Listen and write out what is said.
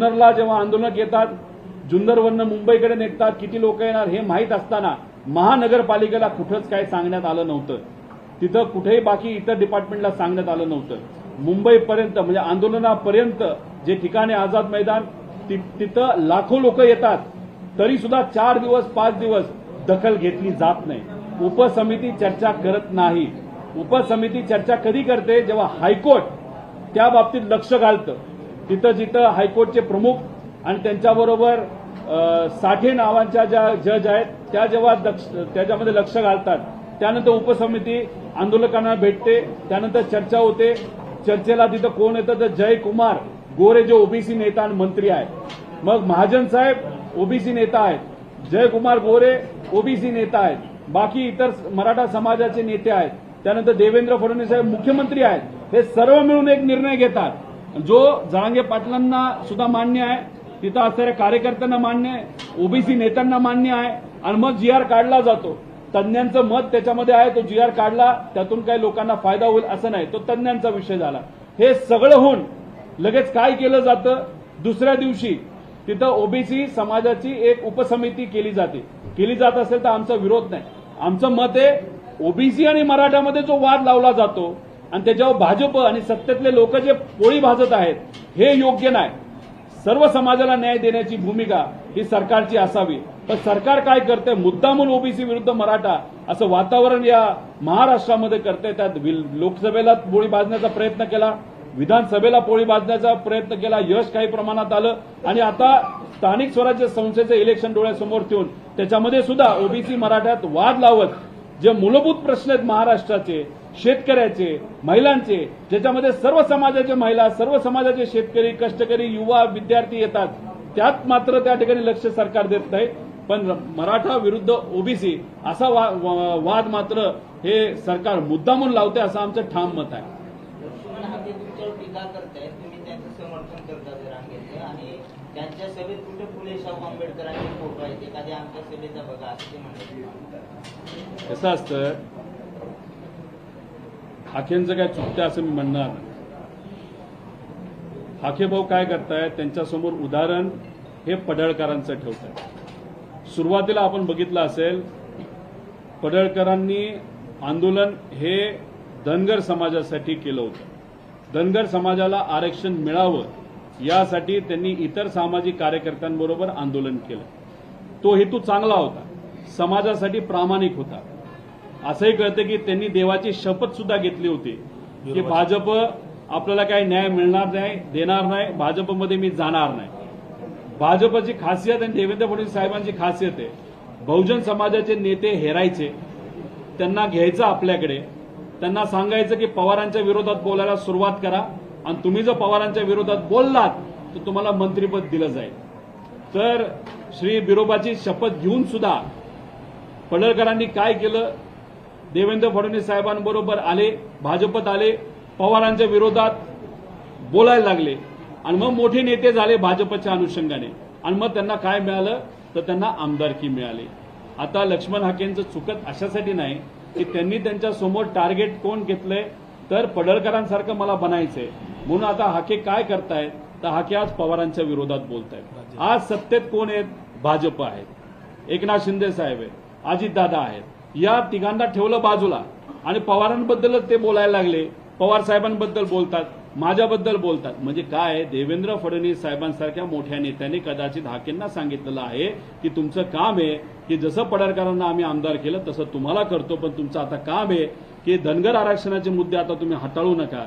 जुन्नरला जेव्हा आंदोलनात येतात जुन्नरवरनं मुंबईकडे निघतात किती लोक येणार हे माहीत असताना महानगरपालिकेला कुठंच काय सांगण्यात आलं नव्हतं. तिथं कुठेही बाकी इतर डिपार्टमेंटला सांगण्यात आलं नव्हतं. मुंबईपर्यंत म्हणजे आंदोलनापर्यंत जे ठिकाणे आझाद मैदान तिथं लाखो लोक येतात तरी सुद्धा चार दिवस पाच दिवस दखल घेतली जात नाही. उपसमिती चर्चा करत नाही. उपसमिती चर्चा कधी करते? जेव्हा हायकोर्ट त्या बाबतीत लक्ष घालतं. तिथं जिथं हायकोर्टचे प्रमुख आणि त्यांच्याबरोबर साठे नावांच्या ज्या जज आहेत त्या जेव्हा दक्ष- त्याच्यामध्ये लक्ष घालतात त्यानंतर उपसमिती आंदोलकांना भेटते त्यानंतर चर्चा होते. चर्चेला तिथं कोण येतं? तर जयकुमार गोरे जे ओबीसी नेता आणि मंत्री आहेत. मग महाजन साहेब ओबीसी नेता आहेत. जयकुमार गोरे ओबीसी नेता आहेत. बाकी इतर मराठा समाजाचे नेते आहेत. त्यानंतर देवेंद्र फडणवीस साहेब मुख्यमंत्री आहेत. हे सर्व मिळून एक निर्णय घेतात. जो जरांगे पाटलांना सुद्धा मान्य आहे तिथं असणाऱ्या कार्यकर्त्यांना मान्य आहे ओबीसी नेत्यांना मान्य आहे आणि मग जी आर काढला जातो. तज्ज्ञांचं मत त्याच्यामध्ये आहे तो जी आर काढला त्यातून काही लोकांना फायदा होईल असं नाही. तो तज्ज्ञांचा विषय झाला. हे सगळं होऊन लगेच काय केलं जातं? दुसऱ्या दिवशी तिथं ओबीसी समाजाची एक उपसमिती केली जाते. केली जात असेल तर आमचा विरोध नाही. आमचं मत आहे ओबीसी आणि मराठामध्ये जो वाद लावला जातो आणि त्याच्यावर भाजप आणि सत्तेतले लोक जे पोळी भाजत आहेत हे योग्य नाही. सर्व समाजाला न्याय देण्याची भूमिका ही सरकारची असावी. पण सरकार काय करते? मुद्दामून ओबीसी विरुद्ध मराठा असं वातावरण या महाराष्ट्रामध्ये करते. त्यात लोकसभेला पोळी भाजण्याचा प्रयत्न केला विधानसभेला पोळी भाजण्याचा प्रयत्न केला यश काही प्रमाणात आलं. आणि आता स्थानिक स्वराज्य संस्थेचं इलेक्शन डोळ्यासमोर ठेवून त्याच्यामध्ये सुद्धा ओबीसी मराठ्यात वाद लावत जे मूलभूत प्रश्न आहेत महाराष्ट्राचे शेतकऱ्याचे महिलांचे ज्याच्यामध्ये सर्व समाजाचे महिला सर्व समाजाचे शेतकरी कष्टकरी युवा विद्यार्थी येतात त्यात मात्र त्या ठिकाणी लक्ष सरकार देत नाही. पण मराठा विरुद्ध ओबीसी असा वा- वा- वाद मात्र हे सरकार मुद्दामून लावते असं आमचं ठाम मत आहे. त्यांच्या सभेत कुठे फुले शाहू आंबेडकरांचे फोटो आहेत एखाद्या आमच्या सभेचा बघा असं ते म्हणतात. कसं असतं हाकेंचं काय चुकतं असं मी म्हणणार नाही. भाऊ काय करतायत? त्यांच्यासमोर उदाहरण हे पडळकरांचं ठेवतात सुरुवातीला आपण बघितलं असेल पडळकरांनी आंदोलन हे धनगर समाजासाठी केलं होतं. धनगर समाजाला आरक्षण मिळावं यासाठी त्यांनी इतर सामाजिक कार्यकर्त्यांबरोबर आंदोलन केलं. तो हेतू चांगला होता. समाजासाठी प्रामाणिक होता. असंही कळतं की त्यांनी देवाची शपथ सुद्धा घेतली होती. की भाजप आपल्याला काही न्याय मिळणार नाही देणार नाही भाजपमध्ये मी जाणार नाही. भाजपची खासियत आणि देवेंद्र फडणवीस साहेबांची खासियत आहे. बहुजन समाजाचे नेते हेरायचे त्यांना घ्यायचं आपल्याकडे. त्यांना सांगायचं की पवारांच्या विरोधात बोलायला सुरुवात करा आणि तुम्ही जर पवारांच्या विरोधात बोललात तर तुम्हाला मंत्रीपद दिलं जाईल. तर श्री बिरोबाची शपथ घेऊन सुद्धा पडळकरांनी काय केलं? देवेंद्र फडणवीस साहेबांबरोबर आले भाजपत आले पवारांच्या विरोधात बोलायला लागले. आणि मग मोठे नेते झाले भाजपच्या अनुषंगाने. आणि मग त्यांना काय मिळालं? तर त्यांना आमदारकी मिळाली. आता लक्ष्मण हाकेंचं चुकत अशासाठी नाही की त्यांनी त्यांच्यासमोर टार्गेट कोण घेतलंय तर पडळकरांसारखं मला बनायचंय. म्हणून आता हाके काय करतायत? तर हाके आज पवारांच्या विरोधात बोलतायत. आज सत्तेत कोण आहेत? भाजप आहेत. एकनाथ शिंदे साहेब आहेत. अजितदादा आहेत. या तिघांना ठेवलं बाजूला. आणि पवारांबद्दलच ते बोलायला लागले. पवार साहेबांबद्दल बोलतात माझ्याबद्दल बोलतात. म्हणजे काय? देवेंद्र फडणवीस साहेबांसारख्या मोठ्या नेत्यांनी कदाचित हाकेंना सांगितलेलं आहे की तुमचं काम आहे की जसं पडळकरांना आम्ही आमदार केलं तसं तुम्हाला करतो पण तुमचं आता काम आहे की धनगर आरक्षणाचे मुद्दे आता तुम्ही हाताळू नका.